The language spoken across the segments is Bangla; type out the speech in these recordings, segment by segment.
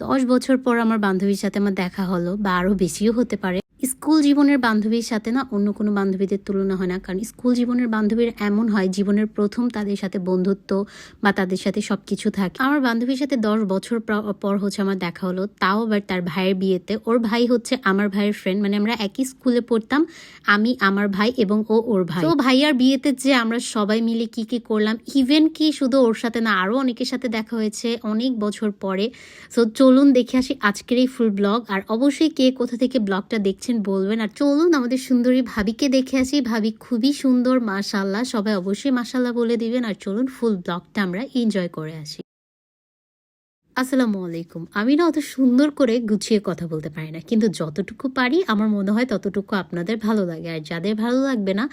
দশ বছর পর আমার বান্ধবীর সাথে আমার দেখা হলো, বা আরও বেশিও হতে পারে। স্কুল জীবনের বান্ধবীর সাথে না অন্য কোনো বান্ধবীদের তুলনা হয় না, কারণ স্কুল জীবনের বান্ধবীর এমন হয়, জীবনের প্রথম তাদের সাথে বন্ধুত্ব বা তাদের সাথে সব কিছু থাকে। আমার বান্ধবীর সাথে দশ বছর পর হচ্ছে আমার দেখা হলো, তাও আবার তার ভাইয়ের বিয়েতে। ওর ভাই হচ্ছে আমার ভাইয়ের ফ্রেন্ড মানে আমরা একই স্কুলে পড়তাম, আমি, আমার ভাই এবং ও ওর ভাই। তো ভাইয়ার বিয়েতে যে আমরা সবাই মিলে কি কি করলাম ইভেন কি শুধু ওর সাথে না, আরও অনেকের সাথে দেখা হয়েছে অনেক বছর পরে। সো চলুন দেখে আসি আজকের এই ফুল ব্লগ আর অবশ্যই কে কোথা থেকে ব্লগটা দেখছেন বলবেন। আর চলুন আমাদের সুন্দরী ভাবিকে দেখে আসি। ভাবি খুবই সুন্দর মাশাল্লাহ সবাই অবশ্যই মাশাল্লাহ বলে দিবেন। আর চলুন ফুল ব্লগটা আমরা এনজয় করে আসি। আসসালামু আলাইকুম। আমি না অত সুন্দর করে গুছিয়ে কথা বলতে পারি না, কিন্তু যতটুকু পারি আমার মনে হয় ততটুকু আপনাদের ভালো লাগে। আর যাদের ভালো লাগবে না,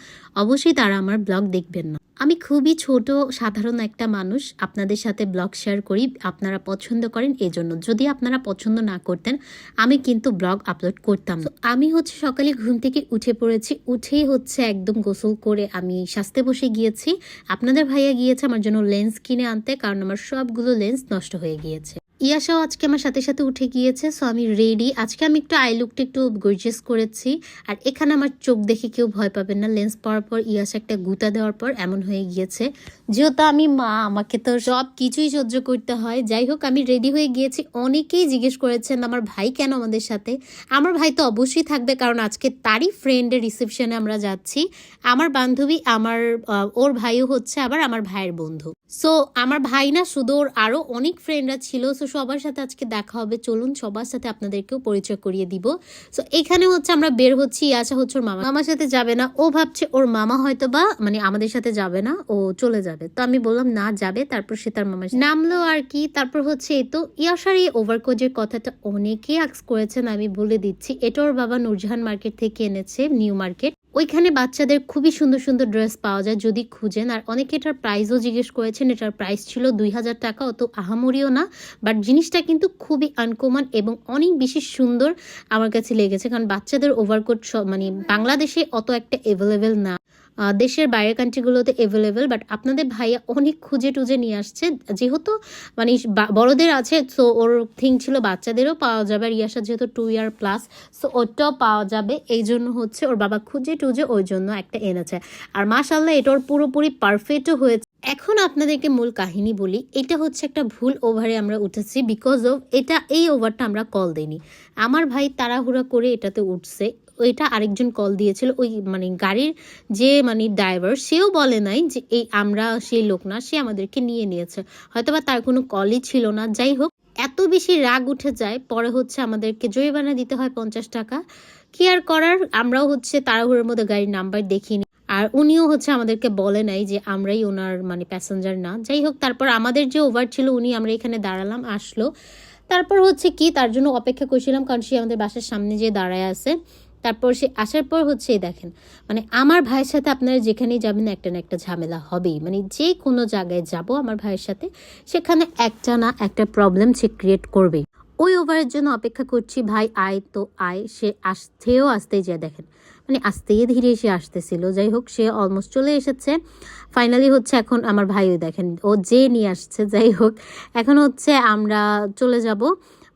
অবশ্যই তারা আমার ব্লগ দেখবেন না। আমি খুবই ছোট, সাধারণ একটা মানুষ, আপনাদের সাথে ব্লগ শেয়ার করি, আপনারা পছন্দ করেন এজন্য। যদি আপনারা পছন্দ না করতেন, আমি কিন্তু ব্লগ আপলোড করতাম না। আমি হচ্ছে সকালে ঘুম থেকে উঠে পড়েছি, উঠেই হচ্ছে একদম গোসল করে আমি সাজতে বসে গিয়েছি। আপনাদের ভাইয়া গিয়েছে আমার জন্য লেন্স কিনে আনতে, কারণ আমার সবগুলো লেন্স নষ্ট হয়ে গিয়েছে। ইয়াশাও আজকে আমার সাথে সাথে উঠে গিয়েছে সো আমি রেডি আজকে আমি একটু আই লুকটা একটু গর্জিয়াস করেছি, আর এখানে আমার চোখ দেখে কেউ ভয় পাবেন না। লেন্স পরার পর ইয়াশা একটা গুতা দেওয়ার পর এমন হয়ে গিয়েছে, যেহেতু আমি মা, আমাকে তো সব কিছুই সহ্য করতে হয়। যাই হোক, আমি রেডি হয়ে গিয়েছি। অনেকেই জিজ্ঞেস করেছেন, আমার ভাই কেন আমাদের সাথে? আমার ভাই তো অবশ্যই থাকবে, কারণ আজকে তারই ফ্রেন্ডের রিসেপশনে আমরা যাচ্ছি। আমার বান্ধবী, আমার ওর ভাইও হচ্ছে আবার আমার ভাইয়ের বন্ধু। সো আমার ভাই না শুধু ওর আরও অনেক ফ্রেন্ডরা ছিল সো সবার সাথে আজকে দেখা হবে। চলুন সবার সাথে আপনাদেরকেও পরিচয় করিয়ে দিব। সো এখানে হচ্ছে আমরা বের হচ্ছি আশা হচ্ছে ওর মামা। মামার সাথে যাবে না, ও ভাবছে ওর মামা হয়তো বা মানে আমাদের সাথে যাবে না, ও চলে যাবে। তো আমি বললাম, না, যাবে। তারপর সে তার মামার নামলো আর কি। তারপর হচ্ছে এই তো, ইয়াশার এই ওভারকোটের কথাটা অনেকেই আক্স করেছেন, আমি বলে দিচ্ছি। এটা ওর বাবা নুরজাহান মার্কেট থেকে এনেছে নিউ মার্কেট ওইখানে বাচ্চাদের খুবই সুন্দর সুন্দর ড্রেস পাওয়া যায় যদি খুঁজেন। আর অনেকে এটার প্রাইসও জিজ্ঞেস করেছেন, এটার প্রাইস ছিল দুই হাজার টাকা, অত আহামরিও না। বাট জিনিসটা কিন্তু খুবই আনকমন এবং অনেক বেশি সুন্দর আমার কাছে লেগেছে। কারণ বাচ্চাদের ওভারকোট মানে বাংলাদেশে অত একটা অ্যাভেলেবেল না। দেশের বাইরের কান্ট্রিগুলোতে অ্যাভেলেবেল বাট আপনাদের ভাইয়া অনেক খুঁজে টুজে নিয়ে আসছে। যেহেতু মানে বড়দের আছে তো ওর থিং ছিল বাচ্চাদেরও পাওয়া যাবে, আর ইয়াসা যেহেতু টু ইয়ার প্লাস সো ওটাও পাওয়া যাবে। এই জন্য হচ্ছে ওর বাবা খুঁজে টুজে ওই জন্য একটা এনেছে। আর মাশাল্লাহ এটা ওর পুরোপুরি পারফেক্টও হয়েছে। এখন আপনাদেরকে মূল কাহিনী বলি, এটা হচ্ছে একটা ভুল ওভারে আমরা উঠেছি বিকজ অফ এটা, এই ওভারটা আমরা কল দিইনি। আমার ভাই তাড়াহুড়া করে এটাতে উঠছে। ওইটা আরেকজন কল দিয়েছিল, ওই মানে গাড়ির যে মানে ড্রাইভার সেও বলে নাই যে এই আমরা সেই লোক না, সে আমাদেরকে নিয়ে নিয়েছে। হয়তোবা তার কোনো কলই ছিল না। যাই হোক, এত বেশি রাগ উঠে যায়, পরে হচ্ছে আমাদেরকে জরিমানা দিতে হয় পঞ্চাশ টাকা। কি আর করার? আমরাও হচ্ছে তাড়াহুড়োর মধ্যে গাড়ির নাম্বার দেখিনি। আর উনিও হচ্ছে আমাদেরকে বলে নাই যে আমরাই ওনার মানে প্যাসেঞ্জার না। যাই হোক, তারপর আমাদের যে ওভার ছিল, উনি আমরা এখানে দাঁড়ালাম, আসলো। তারপর হচ্ছে কি, তার জন্য অপেক্ষা করছিলাম, কারণ সে আমাদের বাসার সামনে যে দাঁড়ায় আছে। তারপর সে আসার পর হচ্ছে, দেখেন মানে আমার ভাইয়ের সাথে আপনারা যেখানেই যাবেন, একটা না একটা ঝামেলা হবেই। মানে যে কোনো জায়গায় যাব আমার ভাইয়ের সাথে, সেখানে একটা না একটা প্রবলেম সে ক্রিয়েট করবেই। ওই ওভারের জন্য অপেক্ষা করছি, ভাই আয় তো আয়। সে আসতেও আসতেই যায়, দেখেন মানে আস্তেই ধীরে সে আসতেছিল। যাই হোক, সে অলমোস্ট চলে এসেছে। ফাইনালি হচ্ছে এখন আমার ভাইও দেখেন, ও যে নিয়ে আসছে, যাই হোক, এখন হচ্ছে আমরা চলে যাব।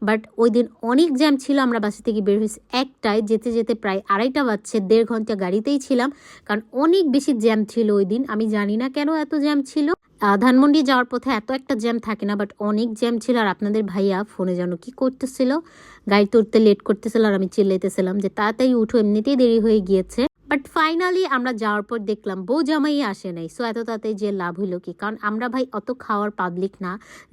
বাট ওই দিন অনেক জ্যাম ছিল, আমরা বাসা থেকে বের হয়েছি একটায়, যেতে যেতে প্রায় আড়াইটা বাজছে, দেড় ঘণ্টা গাড়িতেই ছিলাম, কারণ অনেক বেশি জ্যাম ছিল ওই দিন, আমি জানি না কেন এত জ্যাম ছিল। ধানমন্ডি যাওয়ার পথে এত একটা জ্যাম থাকে না, বাট অনেক জ্যাম ছিল, আর আপনাদের ভাইয়া ফোনে যেন কি করতেছিল, গাড়ি তুলতে লেট করতেছিল, আর আমি চিল্লাইতেছিলাম যে তাড়াতাড়ি উঠো, এমনিতেই দেরি হয়ে গিয়েছে। বাট ফাইনালি আমরা যাওয়ার পর দেখলাম বউ জামাই আসে নাই। সো এত তাতে যে লাভ হইল কি? কারণ আমরা ভাই অত খাওয়ার পাবলিক না,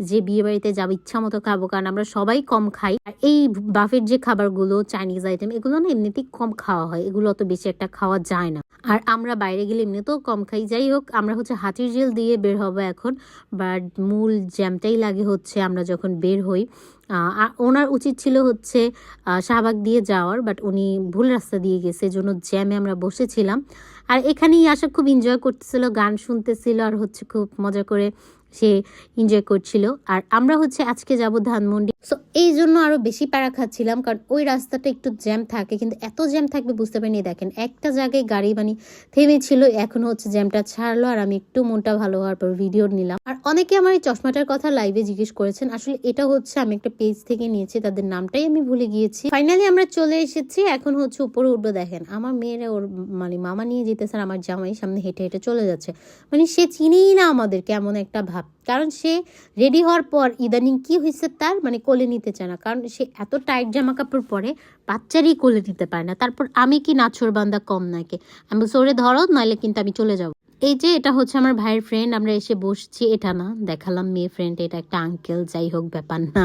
যে বিয়ে বাড়িতে যাব ইচ্ছা মতো খাব, কারণ আমরা সবাই কম খাই। আর এই বাফের যে খাবারগুলো চাইনিজ আইটেম এগুলো না এমনিতেই কম খাওয়া হয়। এগুলো অত বেশি একটা খাওয়া যায় না। আর আমরা বাইরে গেলে এমনিতেও কম খাই। যাই হোক, আমরা হচ্ছে হাতির জেল দিয়ে বের হব এখন। বাট মূল জ্যামটাই লাগে হচ্ছে আমরা যখন বের হই। ওনার উচিত ছিল হচ্ছে শাহবাগ দিয়ে যাওয়ার বাট উনি ভুল রাস্তা দিয়ে গেছে জন্য জ্যামে আমরা বসেছিলাম। আর এখানেই আসা খুব এনজয় করতেছিল, গান শুনতেছিল, আর হচ্ছে খুব মজা করে সে এনজয় করছিল। আর আমরা হচ্ছে আজকে যাব ধানমন্ডি। সো এই জন্য আরও বেশি প্যারা খাচ্ছিলাম, কারণ ওই রাস্তাটা একটু জ্যাম থাকে, কিন্তু এত জ্যাম থাকবে বুঝতে পারিনি। দেখেন, একটা জায়গায় গাড়ি মানে থেমেছিল, এখন হচ্ছে জ্যামটা ছাড়লো, আর আমি একটু মনটা ভালো হওয়ার পর ভিডিও নিলাম। আর অনেকে আমার এই চশমাটার কথা লাইভে জিজ্ঞেস করেছেন, আসলে এটা হচ্ছে আমি একটা পেজ থেকে নিয়েছি, তাদের নামটাই আমি ভুলে গিয়েছি। ফাইনালি আমরা চলে এসেছি, এখন হচ্ছে উপরে উঠবো, দেখেন, আমার মেয়েরা ওর মানে মামা নিয়ে যেতেছে, আর আমার জামাই সামনে হেঁটে হেঁটে চলে যাচ্ছে। মানে সে চিনেই না আমাদের কেমন একটা কারণ সে রেডি হওয়ার পর ইদানিং কি হয়েছে তার মানে কোলে নিতে চায় না। কারণ সে এত টাইট জামা কাপড় পরে বাচ্চারই কোলে নিতে পারে না। তারপর আমি কি নাচর বান্দা কম নাকি? আমি সরে ধরো নাহলে কিন্তু আমি চলে যাব। এই যে এটা হচ্ছে আমার ভাইয়ের ফ্রেন্ড আমরা এসে বসছি, এটা না, দেখালাম মেয়ে ফ্রেন্ড এটা একটা আঙ্কেল যাই হোক, ব্যাপার না।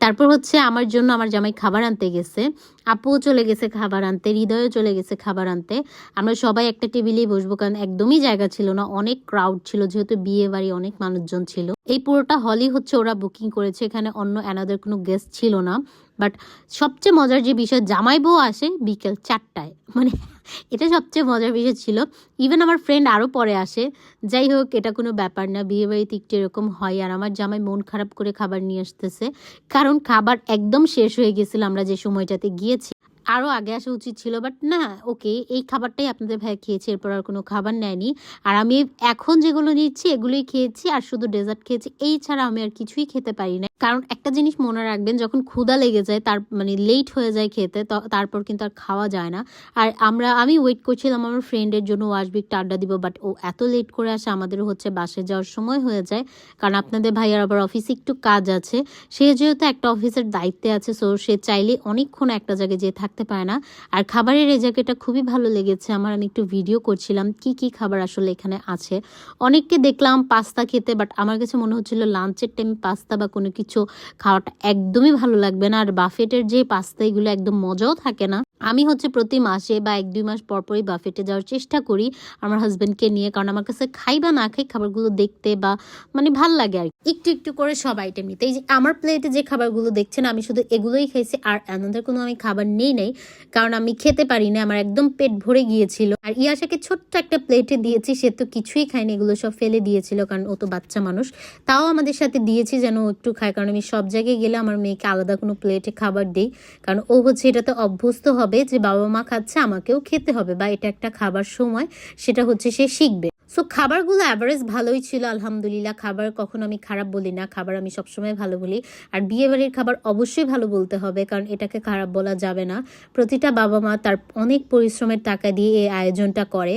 তারপর হচ্ছে আমার জন্য আমার জামাই খাবার আনতে গেছে। আপুও চলে গেছে খাবার আনতে, হৃদয়ও চলে গেছে খাবার আনতে। আমরা সবাই একটা টেবিলেই বসবো কারণ একদমই জায়গা ছিল না, অনেক ক্রাউড ছিল, যেহেতু বিয়ে বাড়ি অনেক মানুষজন ছিল। এই পুরোটা হলই হচ্ছে ওরা বুকিং করেছে, এখানে অন্য অ্যানাদার কোনো গেস্ট ছিল না। বাট সবচেয়ে মজার যে বিষয়, জামাই বউ আসে বিকেল চারটায়। মানে এটা সবচেয়ে মজার বিষয় ছিল। ইভেন আমার ফ্রেন্ড আরও পরে আসে। যাই হোক, এটা কোনো ব্যাপার না, বিয়ে বাড়িতে একটু এরকম হয়। আর আমার জামাই মন খারাপ করে খাবার নিয়ে আসতেছে। কারণ খাবার একদম শেষ হয়ে গেছিল আমরা যে সময়টাতে গিয়েছি। আরও আগে আসা উচিত ছিল বাট না ওকে এই খাবারটাই আপনাদের ভাই খেয়েছি, এরপর আর কোনো খাবার নেয়নি। আর আমি এখন যেগুলো নিচ্ছি, এগুলোই খেয়েছি, আর শুধু ডেজার্ট খেয়েছি, এই ছাড়া আমি আর কিছুই খেতে পারি না কারণ একটা জিনিস মনে রাখবেন, যখন ক্ষুধা লেগে যায়, তার মানে লেট হয়ে যায় খেতে তারপর কিন্তু আর খাওয়া যায় না। আর আমরা, আমি ওয়েট করছিলাম আমার ফ্রেন্ডের জন্য, ও আসবে একটু আড্ডা দিব বাট ও এত লেট করে আসে আমাদেরও হচ্ছে বাসে যাওয়ার সময় হয়ে যায়। কারণ আপনাদের ভাইয়ার আবার অফিসে একটু কাজ আছে, সে যেহেতু একটা অফিসের দায়িত্বে আছে সো সে চাইলে অনেকক্ষণ একটা জায়গায় যেয়ে থাকতে পারে না। আর খাবারের এই জায়গাটা খুবই ভালো লেগেছে। আমার আমি একটু ভিডিও করছিলাম কি কি খাবার আসলে এখানে আছে। অনেককে দেখলাম পাস্তা খেতে বাট আমার কাছে মনে হচ্ছিল লাঞ্চের টাইমে পাস্তা বা কোনো কিছু খাওয়াটা একদমই ভালো লাগবে না। আর বাফেটের যে পাস্তা, এগুলো একদম মজাও থাকে না। আমি হচ্ছে প্রতি মাসে বা এক দুই মাস পর পরই বাফেটে যাওয়ার চেষ্টা করি আমার হাজব্যান্ডকে নিয়ে, কারণ আমার কাছে খাই বা না খাই খাবারগুলো দেখতে বা মানে ভালো লাগে আর। একটু একটু করে সব আইটেম নিতে। এই যে আমার প্লেটে যে খাবারগুলো দেখছেন, আমি শুধু এগুলোই খাইছি, আর আনন্দের কোনো আমি খাবার নেই নাই, কারণ আমি খেতে পারি না আমার একদম পেট ভরে গিয়েছিল। আর ইয়াশাকে ছোট্ট একটা প্লেটে দিয়েছি, সে তো কিছুই খায়নি, এগুলো সব ফেলে দিয়েছিল, কারণ ও তো বাচ্চা মানুষ। তাও আমাদের সাথে দিয়েছি যেন একটু খায়, কারণ আমি সব জায়গায় গেলে আমার মেয়েকে আলাদা কোনো প্লেটে খাবার দিই, কারণ ও হচ্ছে এটাতে অভ্যস্ত হবে। যে বাবা মা খাচ্ছে, আমাকেও খেতে হবে বা এটা একটা খাবার সময়, সেটা হচ্ছে সে শিখবে। সো খাবারগুলো অ্যাভারেজ ভালোই ছিল, আলহামদুলিল্লাহ। খাবার কখনো আমি খারাপ বলি না, খাবার আমি সবসময় ভালো বলি। আর বিয়ে বাড়ির খাবার অবশ্যই ভালো বলতে হবে, কারণ এটাকে খারাপ বলা যাবে না। প্রতিটা বাবা মা তার অনেক পরিশ্রমের টাকা দিয়ে এই আয়োজনটা করে।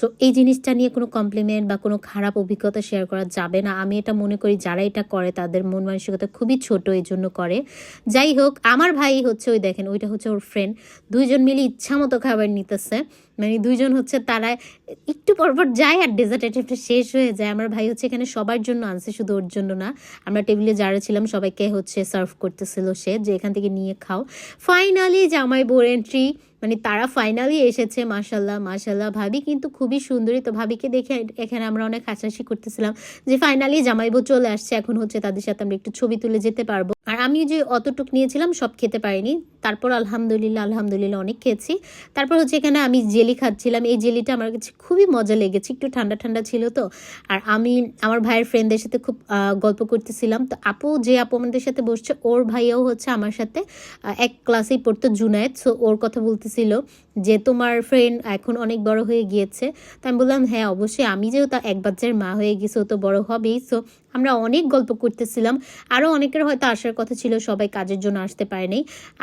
সো এই জিনিসটা নিয়ে কোনো কমপ্লিমেন্ট বা কোনো খারাপ অভিজ্ঞতা শেয়ার করা যাবে না। আমি এটা মনে করি, যারা এটা করে, তাদের মন মানসিকতা খুবই ছোট এই জন্য করে। যাই হোক, আমার ভাই হচ্ছে ওই দেখেন, ওইটা হচ্ছে ওর ফ্রেন্ড দুইজন মিলে ইচ্ছা মতো খাবার নিতেছে। মানে দুইজন হচ্ছে তারা একটু পরপর যায় আর ডেজার্ট আইটেমটা শেষ হয়ে যায়। আমার ভাই হচ্ছে এখানে সবার জন্য আনছে, শুধু ওর জন্য না। আমরা টেবিলে যারা ছিলাম, সবাইকে হচ্ছে সার্ভ করতেছিল সে, যে এখান থেকে নিয়ে খাও। ফাইনালি জামাই বোর এন্ট্রি মানে তারা ফাইনালি এসেছে মাশাল্লাহ মাশাল্লাহ ভাবি। কিন্তু খুবই সুন্দরী তো ভাবিকে দেখে এখানে আমরা অনেক হাসাহাসি করতেছিলাম যে ফাইনালি জামাইবো চলে আসছে, এখন হচ্ছে তাদের সাথে আমরা একটু ছবি তুলে যেতে পারব। আর আমি যে অতটুক নিয়েছিলাম সব খেতে পারিনি। তারপর আলহামদুলিল্লাহ আলহামদুলিল্লাহ অনেক খেয়েছি। তারপর হচ্ছে এখানে আমি জেলি খাচ্ছিলাম। এই জেলিটা আমার কাছে খুবই মজা লেগেছে, একটু ঠান্ডা ঠান্ডা ছিল তো। আর আমি আমার ভাইয়ের ফ্রেন্ডদের সাথে খুব গল্প করতেছিলাম। তো আপু যে আপু আমাদের সাথে বসছে, ওর ভাইয়াও হচ্ছে আমার সাথে এক ক্লাসেই পড়তো জুনায়েদ সো ওর কথা বলতেছিল যে তোমার ফ্রেন্ড এখন অনেক বড় হয়ে গিয়েছে। তো আমি বললাম হ্যাঁ অবশ্যই। আমি যেহেতু এক বাচ্চার মা হয়ে গেছে তো বড় হবেই। সো আমরা অনেক গল্প করতেছিলাম। আরও অনেকের হয়তো আসার কথা ছিল, সবাই কাজের জন্য আসতে পারেনি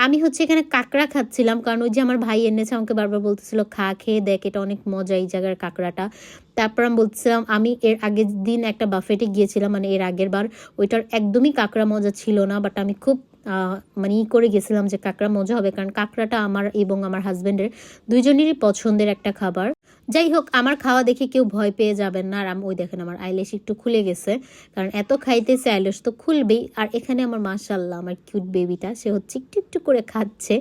আমি হচ্ছে এখানে কাঁকড়া খাচ্ছিলাম, কারণ ওই যে আমার ভাই এনেছে, আমাকে বারবার বলতেছিল, খা, খেয়ে দেখ, এটা অনেক মজা এই জায়গার কাঁকড়াটা। তারপর আমি বলছিলাম আমি এর আগের দিন একটা বাফেটে গিয়েছিলাম মানে এর আগের বার। ওইটার একদমই কাঁকড়া মজা ছিল না বাট আমি খুব মানে ই করে গেছিলাম যে কাঁকড়া মজা হবে, কারণ কাঁকড়াটা আমার এবং আমার হাজব্যান্ডের দুইজনেরই পছন্দের একটা খাবার। যাই হোক, আমার খাওয়া দেখে কেউ ভয় পেয়ে যাবেন না। আর ওই দেখেন আমার আইলেশ একটু খুলে গেছে, কারণ এত খাইতেছে আইলেশ তো খুলবেই। আর এখানে আমার মাশাল্লাহ আমার কিউট বেবিটা সে হচ্ছে একটু একটু করে খাচ্ছে।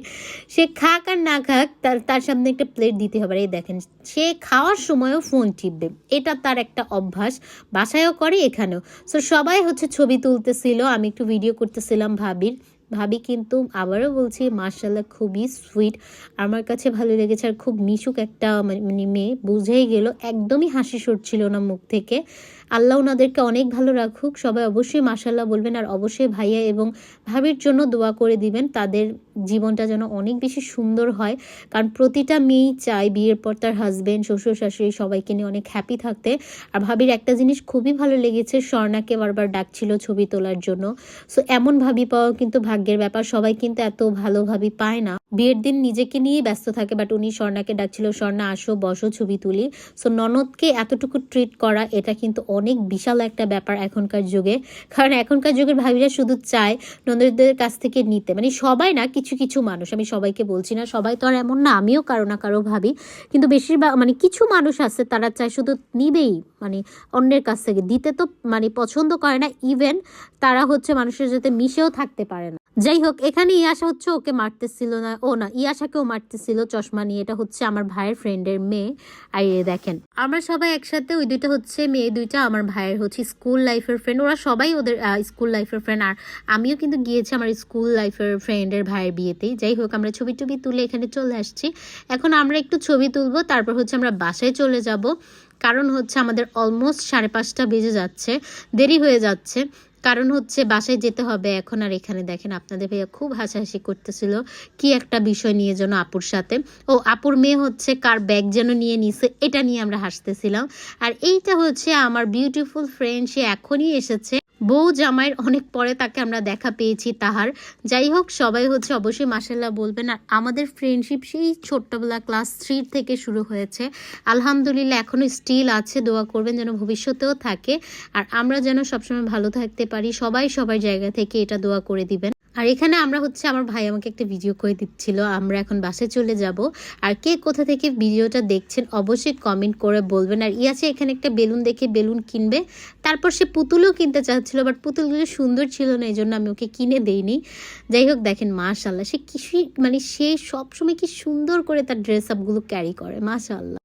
সে খাক আর না খাক, তার তার সামনে একটা প্লেট দিতে হবে। এই দেখেন, সে খাওয়ার সময়ও ফোন টিপবে। এটা তার একটা অভ্যাস, বাসায়ও করে এখানেও। সো সবাই হচ্ছে ছবি তুলতেছিল, আমি একটু ভিডিও করতেছিলাম ভাবির। ভাবি কিন্তু আবারও বলছি মার্শাল্লাহ খুবই সুইট আমার কাছে ভালো লেগেছে আর খুব মিশুক একটা মানে মেয়ে। বুঝেই গেল, একদমই হাসি সরছিল না মুখ থেকে। আল্লাহ ওনাদেরকে অনেক ভালো রাখুক। সবাই অবশ্যই মাসাল্লাহ বলবেন। আর অবশ্যই ভাইয়া এবং ভাবির জন্য দোয়া করে দিবেন। তাদের জীবনটা যেন অনেক বেশি সুন্দর হয়। কারণ প্রতিটা মেয়েই চায় বিয়ের পর তার হাজবেন্ড শ্বশুর, শাশুড়ি সবাইকে নিয়ে অনেক হ্যাপি থাকতে। আর ভাবির একটা জিনিস খুবই ভালো লেগেছে, স্বর্ণাকে বারবার ডাকছিল ছবি তোলার জন্য। সো এমন ভাবি পাওয়া কিন্তু ভাগ্যের ব্যাপার, সবাই কিন্তু এত ভালো ভাবি পায় না। বিয়ের দিন নিজেকে নিয়ে ব্যস্ত থাকে বাট উনি স্বর্ণাকে ডাকছিল, স্বর্ণা, আসো, বসো, ছবি তুলি। সো ননদকে এতটুকু ট্রিট করা, এটা কিন্তু অনেক বিশাল একটা ব্যাপার এখনকার যুগে। কারণ এখনকার যুগের ভাবিরা শুধু চায় ননদদের কাছ থেকে নিতে। মানে সবাই না, কিছু কিছু কিছু মানুষ, আমি সবাইকে বলছি না, সবাই তো আর এমন না, আমিও কারও না কারও ভাবি, কিন্তু বেশিরভাগ মানে কিছু মানুষ আছে, তারা চায় শুধু নিবেই মানে অন্যের কাছ থেকে, দিতে তো মানে পছন্দ করে না ইভেন তারা হচ্ছে মানুষের সাথে মিশেও থাকতে পারে না। যাই হোক এখানে ইয়াশা হচ্ছে ওকে মারতেছিল না। ও না, ইয়াশাকেও মারতেছিল চশমা নিয়ে। এটা হচ্ছে আমার ভাইয়ের ফ্রেন্ডের মেয়ে। আর এ দেখেন, আমরা সবাই একসাথে ওই দুইটা হচ্ছে মেয়ে, দুইটা আমার ভাইয়ের হচ্ছে স্কুল লাইফের ফ্রেন্ড ওরা সবাই ওদের স্কুল লাইফের ফ্রেন্ড আর আমিও কিন্তু গিয়েছি আমার স্কুল লাইফের ফ্রেন্ডের ভাইয়ের বিয়েতেই যাই হোক আমরা ছবি টবি তুলে এখানে চলে আসছি। এখন আমরা একটু ছবি তুলবো, তারপর হচ্ছে আমরা বাসায় চলে যাব। কারণ হচ্ছে আমাদের অলমোস্ট সাড়ে পাঁচটা বেজে যাচ্ছে, দেরি হয়ে যাচ্ছে। কারণ হচ্ছে বাসায় যেতে হবে। এখন আর এখানে দেখেন আপনাদের ভাইয়া খুব হাসাহাসি করতেছিল। কি একটা বিষয় নিয়ে যেন আপুর সাথে। ও আপুর মেয়ে হচ্ছে কার ব্যাগ যেন নিয়ে নিছে, এটা নিয়ে আমরা হাসতেছিলাম। আর এইটা হচ্ছে আমার বিউটিফুল ফ্রেন্ড সে এখনই এসেছে। বউ জামাইয়ের অনেক পরে তাকে আমরা দেখা পেয়েছি তাহার। যাই হোক, সবাই হচ্ছে অবশ্যই মাসাল্লাহ বলবেন। আর আমাদের ফ্রেন্ডশিপ সেই ছোট্টবেলা ক্লাস থ্রির থেকে শুরু হয়েছে। আলহামদুলিল্লাহ এখনও স্টিল আছে, দোয়া করবেন যেন ভবিষ্যতেও থাকে। আর আমরা যেন সবসময় ভালো থাকতে পারি, সবাই সবার জায়গা থেকে এটা দোয়া করে দিবেন। আর এখানে আমরা হচ্ছে আমার ভাই আমাকে একটা ভিডিও করে দিচ্ছিল, আমরা এখন বাসে চলে যাব। আর কে কোথা থেকে ভিডিওটা দেখছেন অবশ্যই কমেন্ট করে বলবেন। আর ইয়াছে এখানে একটা বেলুন দেখে বেলুন কিনবে। তারপর সে পুতুলও কিনতে চাচ্ছিল বাট পুতুলগুলো সুন্দর ছিল না এই জন্য আমি ওকে কিনে দেইনি। যাই হোক, দেখেন মাশাল্লাহ সে কিছুই মানে সে সবসময় কি সুন্দর করে তার ড্রেস আপগুলো ক্যারি করে মাশাল্লাহ